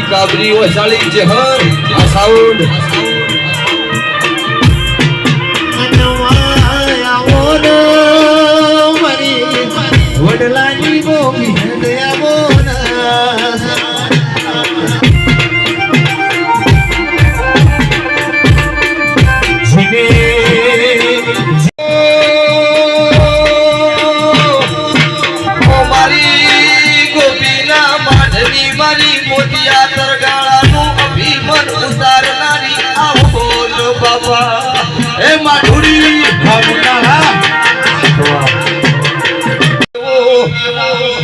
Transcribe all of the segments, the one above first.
કાબરી વસાળી છે હર આ સાઉન્ડ. વડલાની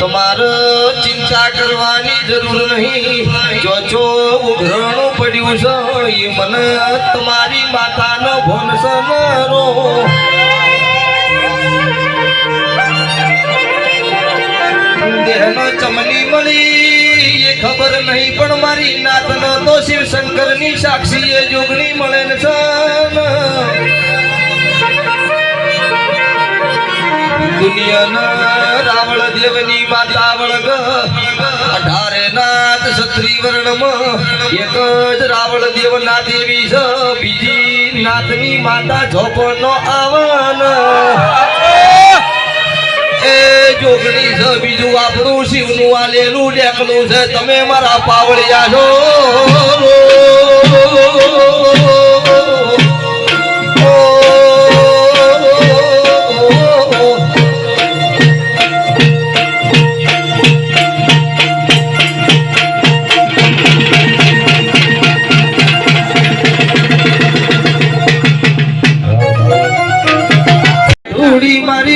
તમારે ચિંતા કરવાની જરૂર નહીં. જો છો ઉઘરણું પડ્યું છે, એ મને તમારી માતાનો ભોનસનરો દેહનો ચમની મળી, એ ખબર નહીં, પણ મારી નાતનો તો શિવ શંકરની સાક્ષી એ જોગણી મળે ને. દુનિયાના દેવની માતા વળગ. નાથ ક્ષત્રિય વર્ણમાં એક જ રાવળ દેવના દેવી છે. બીજી નાથની માતા ઝોપનો આવન. એ જોગણી છે, બીજું આપણું શિવનું આલેલું ડેકલું છે. તમે મારા પાવળિયા છો.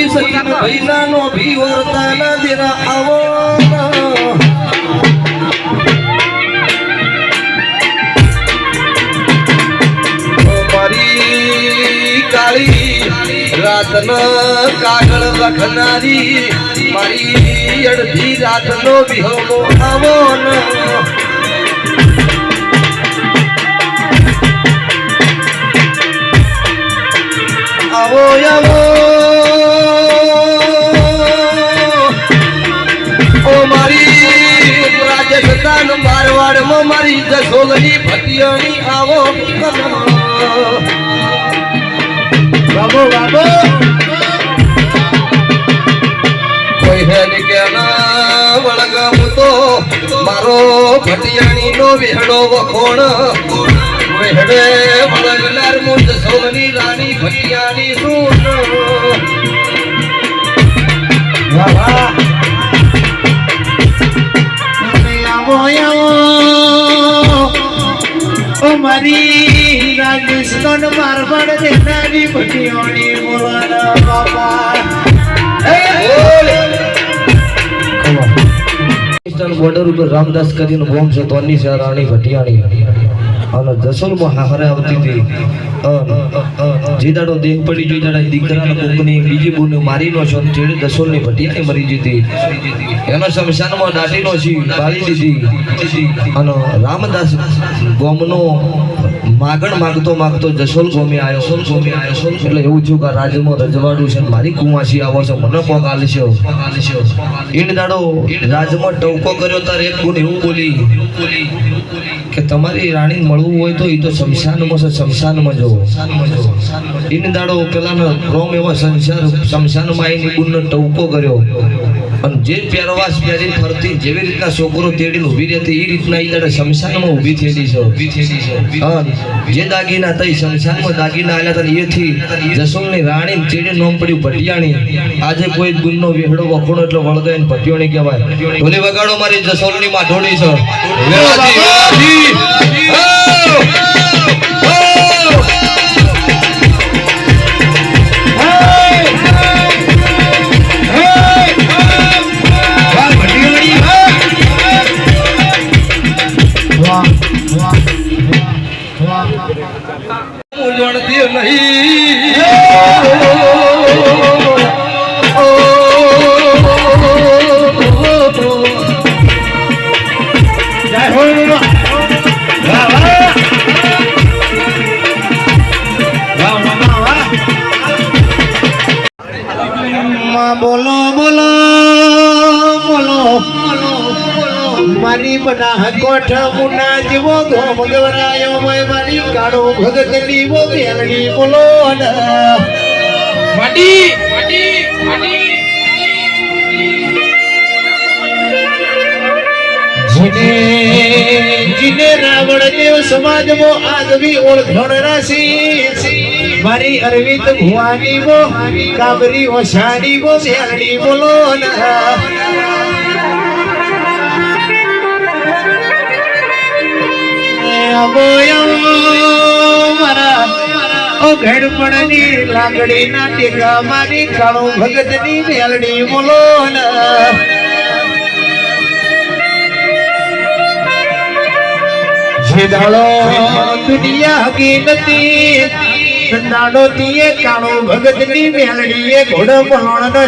ઉડી મારી સતીન ભૈલા નો ભી વર્તાના દેરા આવો મારી કાળી રાતન કાગળ લખનારી મારી અડધી રાતનો વિહમો આવો ન રાજસ્થાન મારી જસોલની ભટિયાણી આવો બાબો બાબો કોઈ હેડ કે ના વળગામ તો મારો ભટિયાણી નો વેહડો વખોણ. વેહડે વળગનાર મું જસોલની રાણી ભટિયાણી શું વાહ વાહ. મારી રાજસ્થાન મારવાડ દેનારી ભટીઓની બોલાના બાપા. બોર્ડર ઉપર રામદાસ કરીને બોમ્બ છે, તો અનિશા રાણી ભટિયાણી અને જસોલમાં હારે આવતી હતી. જે દાડો દેહ પડી જોઈ દાડા દીકરાને કોકની બીજી બોને મારી નો છો જેડે દસોલની ભટિયાણી મરી જતી એનો શમશાનમાં દાટીનો છી, બાળી દીધી. અને રામદાસ ગોમનો માગણ માગતો માગતો જસોલ ગોમી આવ્યો સોલ ગોમી આવ્યો એટલે એવું થયું કે રાજમાં રજવાડું છે મારી કુવાસી આવો છે, મને પોક આલશ્યો ઈણ દાડો રાજમાં ટવકો કર્યો તાર એક ગુણ એવું બોલી કે તમારી રાણી મળવું હોય તો એ તો શમશાનમાં છે, શમશાનમાં જવો ઈણ દાડો પેલાનો રોમ એવા સંસાર શમશાનમાં આવીને ગુણનો ટવકો કર્યો. અને જે પહેરવાસ પહેરી ફરતી જેવી રીતના છોકરો તેડીને ઊભી રહેતી એ રીતના એ દાડે શમશાનમાં ઊભી થયેલી છે. ઊભી થયેલી છે હા જે દાગીના તઈ શમશાનમાં દાગીના આલ્યા હતા એથી જસોલની રાણી ચેડે નોમ પડ્યું ભટિયાણી આજે કોઈ ગુણનો વેહડો એટલો એટલે વળગાઈને ભટિયાણી કહેવાય. ઢોલી વગાડો મારી જસોલની માં ઢોળી છે મૂંઝવણથી નહીં. બોલો. મારી બના કોઠ મુના જીવો ધોમ ગવરાયો મય મારી કાળો ભગત લીવો બેલડી બોલો જીને જીને રાવણ દેવ સમાજમાં આદવી ઓળખણ રાશી. મારી અરવિંદ ભુવાની બો કાબરી ઓછાડી બો બેલડી બોલો ઓ ઘડપણની લાગડી ના ટેકા મારી કાળો ભગતની બેલડી બોલો દાડો દુનિયા હકી નથી દાડો તીએ કાળો ભગતની મેલડી એ ઘોડો પલોણ નો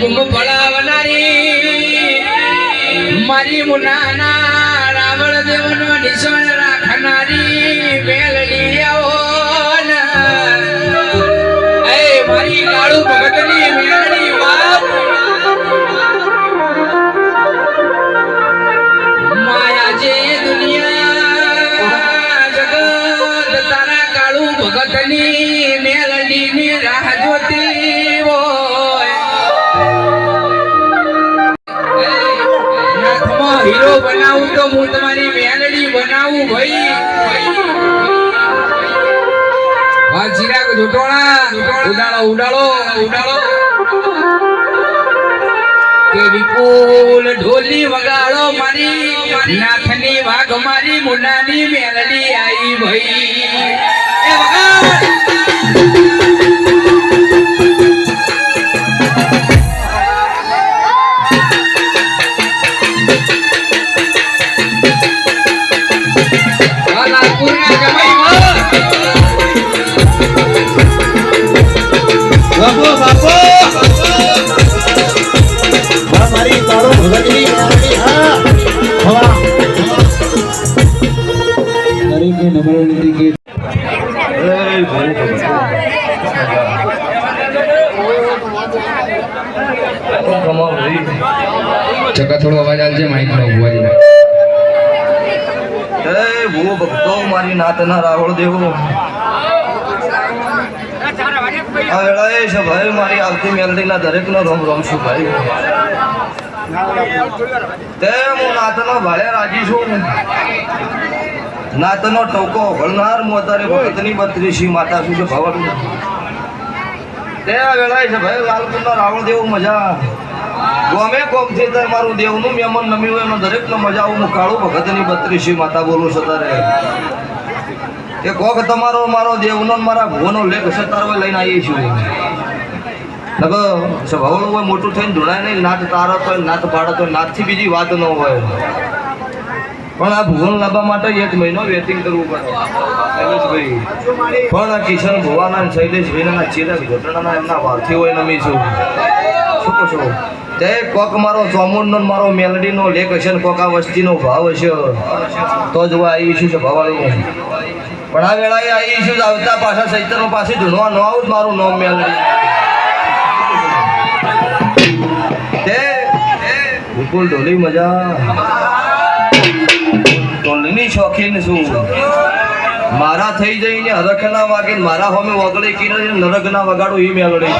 ગુમ પડાવનારી મારી મુનાના રાવણ દેવનો નિશાન રાખનારી મેલડી આવો મારી કાળુ ભગતની મેલડી બાપ. માયા જે દુનિયા જગત તારા કાળુ હું તમારી મેલડી બનાવું ભાઈ હા ચિરાગ જોટોણા ઉડાડો ઉડાડો ઉડાડો કે વિપુલ ઢોલી વગાડો મારી નાથની વાઘ મારી મુનાની મેલડી આઈ ભાઈ જમાઈમાં બાપો મારી નાતના રાવળ દેવો. આ છે ભાઈ મારી આવતી મેલડીના દરેકનો રોમ રોમ છું ભાઈ. તે હું નાતનો ભાડે રાજી છું. નાતનો ટોકો વળનાર હું અત્યારે ભગતની બત્રીસી માતા છું કે તે વેળાએ છે ભાઈ લાલપુરનો રાવણ દેવો મજા. ગમે કોમથી તો મારું દેવનું મેમન નમ્યું હોય એનો દરેકનો મજા આવું હું કાળું ભગતની બત્રીસી માતા બોલું છું તારે એ કોક તમારો મારો દેવનો ને મારા ભુવનો લેખ સતાર લઈને આવીએ છીએ. લગો સ્વભાવનું હોય, મોટું થઈને ધૂણાય નહીં, નાત તારત હોય, નાત પાડત હોય, નાતથી બીજી વાત ન હોય. પણ આ ભુવન લાવવા માટે એક મહિનો વેટિંગ કરવું પડે. પણ આ કિશન ભુવાના શૈલેષભાઈના ચિરાગ ઘટનાના એમના વાર્થી હોય નમી છું શું? કહો છો? તે કોક મારો ચોમુંડનો મારો મેલડીનો લેખ હશે ને કોક આ વસ્તીનો ભાવ હશે. તો જ હું આવી છું છે ભવાળું પણ આ વેળાએ આવી છું આવતા પાછા ચૈતન્ય પાસે ધૂણવા ન આવું જ મારું નોમ મેલડી તે વિપુલ ઢોલી મજા. ઢોલીની શોખીન છું. મારા થઈ જઈને હરખ ના વાગે મારા હોમે વગડે કી નરક ના વગાડું એ મેલડી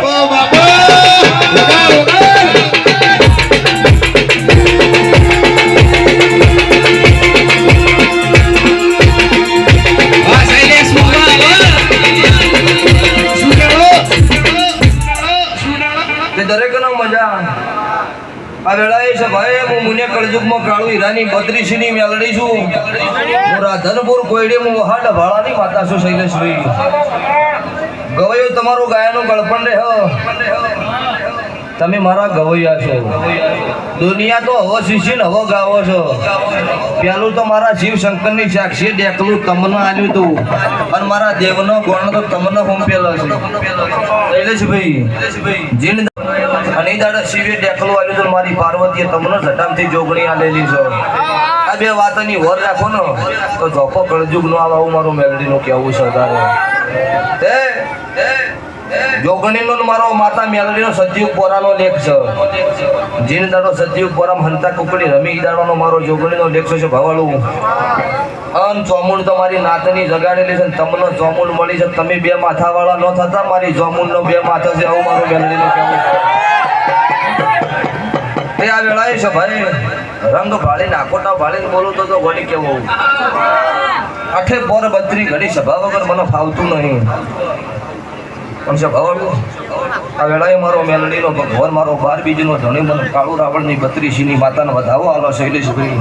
હું કાળુ હીરાની બત્રીસીની મેલડી છું હું રાધનપુર કોયડે હું વહાડ ભાળાની માતા છું શૈલેષભાઈ? ગવૈયો તમારું ગાયનું ગળપણ રહે તમે મારા ગવૈયા છો. દુનિયા તો હવો શીશી ને હવો ગાવો છો. પેલું તો મારા શિવ શંકરની સાક્ષી ડેકલું તમને આલ્યું તું. અને મારા દેવનો ગોણ તો તમને હોંપેલો છે. શૈલેષભાઈ જીન એ દાડા શિવે ડેકલું આવ્યું તો મારી પાર્વતીએ તમને જટામથી જોગણી આલેલી છે. આ બે વાતની વર રાખો ને, તો જોપો કળજુગ નો આવે આવું મારું મેલડીનું કહેવું છે તારે જોગણીનો મારો માતા મેલડીનો સજીવ પોરાનો લેખ છે. જીન દાડો સજીવ પોરામ હંતા કુકડી રમી દાડોનો મારો જોગણીનો લેખ છે ભવાળું અન ચોમુંડ તમારી નાતની જગાડેલી છે તમને ચોમુંડ મળી છે તમે બે માથાવાળા ન થતા, મારી ચોમુંડનો બે માથા છે આવું મારું મેલડીનો કહેવું એ આ વેળાએ છે ભાઈ. રંગ ભાળીને આકોટા ભાળીને બોલું તો તો કેવો આઠે પોર બત્રી ઘડી સભા વગર મને ફાવતું નહીં. પણ છે વાળું આ વેળાએ મારો મેલડીનો ભગવાન, મારો બાર બીજનો ધણી, મને કાળુ રાવણની બત્રીસીની માતાને વધાવો આલો શૈલેષભાઈ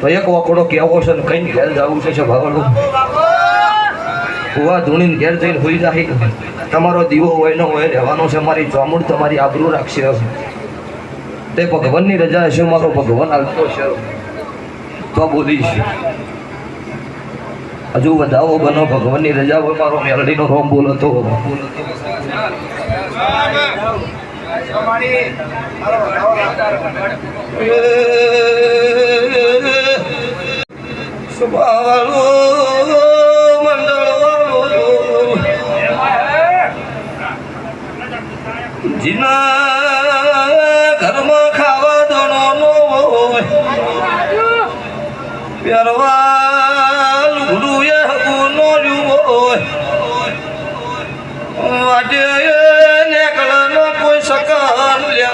તો એક વકોડો કેવો છે ને કઈ ઘેર જવું છે ભાવડું કુવા ધૂણીને ઘેર જઈને હોઈ જાય. તમારો દીવો હોય ન હોય, રહેવાનો છે, મારી ચોમુડ તમારી આબરૂ રાખશે. તે ભગવાનની રજા હશે મારો ભગવાન આવતો છે તો બોલીશ હજુ વધાવો બનો ભગવાનની રજા હોય મારો મેલડીનો રોમ બોલો તો. સુભાવાળું મંડળ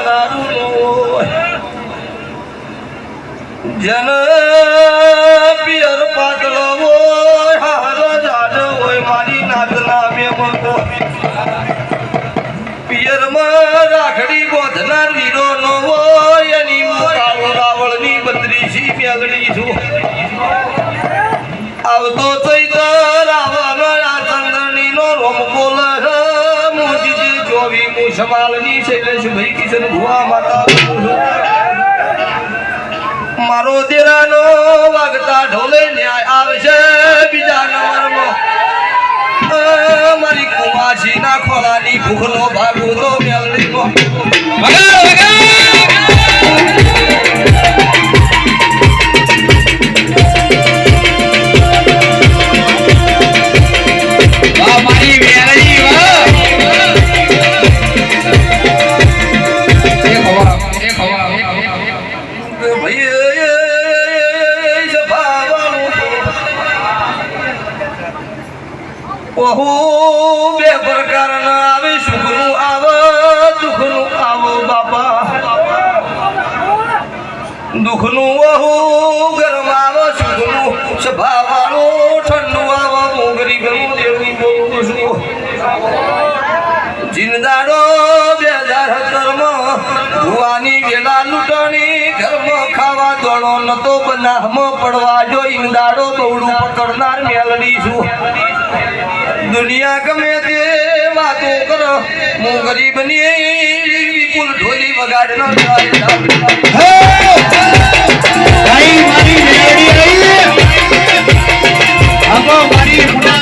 હોય જન પિયર પાતળો હારો જાડો હોય મારી નાતના પિયર પિયરમાં રાખડી બોધનાર વીરો નો હોય એની મુકાળો રાવળની બત્રીસી મેલડી છું આવતો ચૈતર મુ સમાલની શૈલેષભાઈ કિશન ભુવા માતા મારો દેરાનો વાગતા ઢોલે ન્યાય આવશે બીજા નંબરમાં મારી કુમાસીના ખોળાની ભૂખનો ભાગુ તો મેલડીનો ભુવાની વેલા લૂંટણી, ઘરમાં ખાવા દોડો નતો બનાહમાં પડવા જો ઈંદાડો બહુડું પકડનાર મેલડી છું. દુનિયા ગમે તે વાતો કરો, હું ગરીબની વિપુલ ઢોલી વગાડનો! મારી મેલડી રહી મારી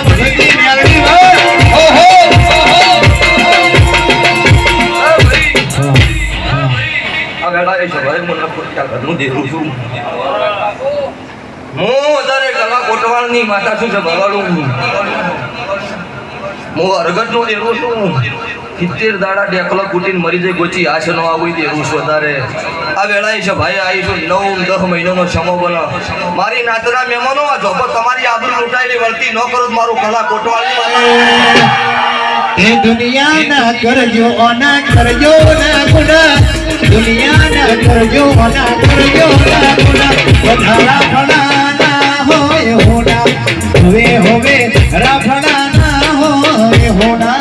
હું વધારે કલા કોટવાળની માતા છું સભાવાળું હું અરગટનો દેરું છું. સિત્તેર દાડા ડેકલો કૂટીને મરી જાય, ગોચી આશ ન આવું દેરું છું વધારે. આ વેળાએ છે, ભાઈ આવીશું નવ, દસ મહિનાનો સમો બનો. મારી નાતના મહેમાનો આ જોબો તમારી આબરૂ લૂંટાયેલી વળતી ન કરો, મારું કલા કોટવાળની માતા એ દુનિયાના કરજો, ઓના કરજો ના ગુના. દુનિયાના કરજો, ઓના કરજો ના ગુના. વધારા ફળા ના હોય હોના. હવે હવે રાફણા ના હોય હોના.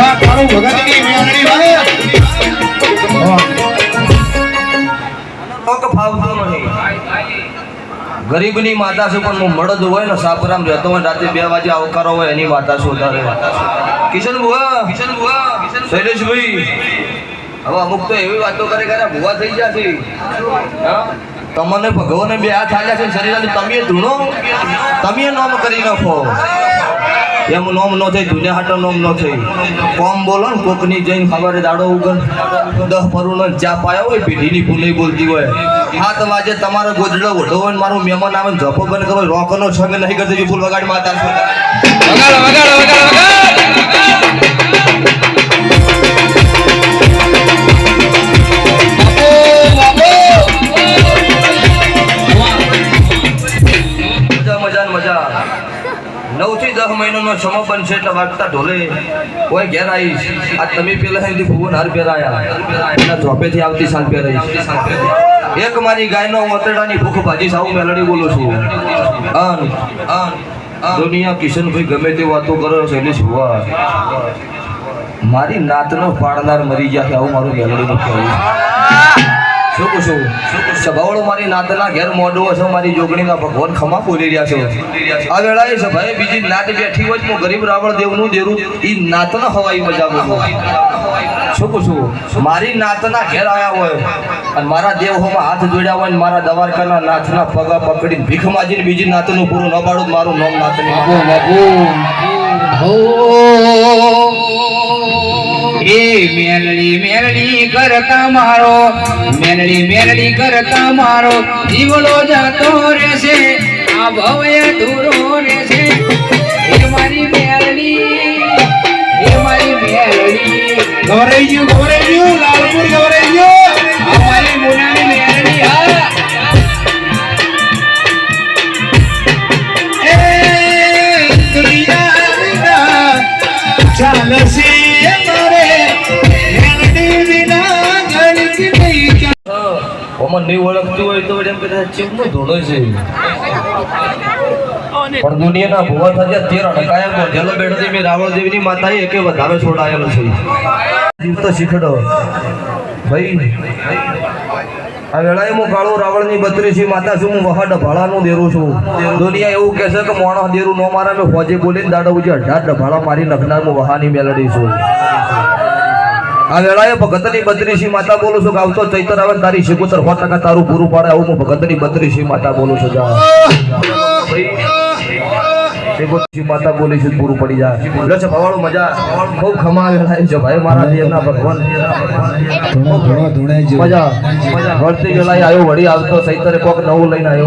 આ તારું ભગતની મેળણી ભાઈ કોક ફાવતું નહીં. ગરીબની માતા શું પણ હું મળદ હોય ને સાપરામ રહેતો હોય રાતે બે વાગે આવકારો હોય એની માતા શું વધારે. કિશન ભુવા. કિશન બુઆ શૈલેષભાઈ. હવે અમુક તો એવી વાતો કરે કે ભુવા થઈ જશે હા? તમને ભગવાને બે હાથ આલ્યા છે શરીર તમે ધૂણો? તમે નોમ કરી નાખો. એમ નોમ ન થઈ દુનિયા હાટો નોમ ન થઈ. કોમ બોલો ને કોકની જઈને ખબર દાડો ઉગન દહ પરુનો ચા પાયા હોય પેઢીની ભૂલે બોલતી હોય. હાથ વાજે તમારો ગોદડો ઓઢો હોય ને મારું મહેમાન આવે ને ઝપો બંધ કરો રોકનો છંગ નહીં કરતો ફૂલ વગાડ માતા વગાડો વગાડો વગાડ. દસ સમો બનશે એટલે વાગતા ઢોલે. કોઈ ઘેર આવીશ. આ તમે પેલા અહીંથી ભુવન હાર પહેરાયા એના ચોપેથી આવતી સાલ પહેરાઈ એક મારી ગાયનો વતરડાની ભૂખ ભાજી સાવ મેલડી બોલું છું. અન અન દુનિયા કિશનભાઈ ગમે તે વાતો કરો શૈલેષ ભુવા મારી નાતનો પાડનાર મરી ગયા છે, આવું મારું મેલડીનું કહેવું શું કહું છું? સભાવાળો મારી નાતના ઘેર મોડું હશે મારી જોગણીના ભગવાન ખમા બોલી રહ્યા છે. આ વેળાએ સભાએ બીજી નાત બેઠી હોય હું ગરીબ રાવણ દેવનું દેરું એ નાતના હવાઈ મજા બોલું શું કહું છું? મારી નાતના ઘેર આવ્યા હોય અને મારા દેવ હોમાં હાથ જોડ્યા હોય ને મારા દવારકાના નાથના પગા પકડીને ભીખ માજીને બીજી નાતનું પૂરું ન પાડું મારું નામ નાતનું બાબુ બાપુ એ મેલડી મેલડી કરતા મારો. મેલડી મેલડી કરતા મારો. જીવડો જતો રહેશે. આ ભવય ઓમાં નહીં ઓળખતું હોય તો એમ કદાચ ચેમનો ધોળો છે? પણ દુનિયાના ભૂવા થયા તેર અડકાયા જલ બેઠતી મેં રાવણ દેવીની માતા એકે વધારે છોડાયેલો છે. જીવ તો શીખડો. ભાઈ, આ વેળાએ હું કાળો રાવણની બત્રીસી માતા છું, હું વહા ડભાળાનું દેરું છું. દુનિયા એવું કહે છે કે મોણો દેરું ન મારે, મેં ફોજે બોલીને દાડો ઉજે અઢાર ડભાળા મારી નખનાર હું વહાની મેલડી છું. આ વેળાએ ભગતની બત્રીસી માતા બોલું છું આવતો ચૈતર આવે તારી શિકોતર સો ટકા તારું પૂરું પાડે આવું હું ભગતની બત્રીસી માતા બોલું છું શિકોતરી માતા બોલી છું, પૂરું પડી જાય. છે, ભવાળું મજા. ખૂબ ખમાવે થાય છે ભાઈ મારા ભગવાન. મજા. વળતી વેળાએ આવ્યો વળી આવતો ચૈતરે કોક નવું લઈને આવ્યો.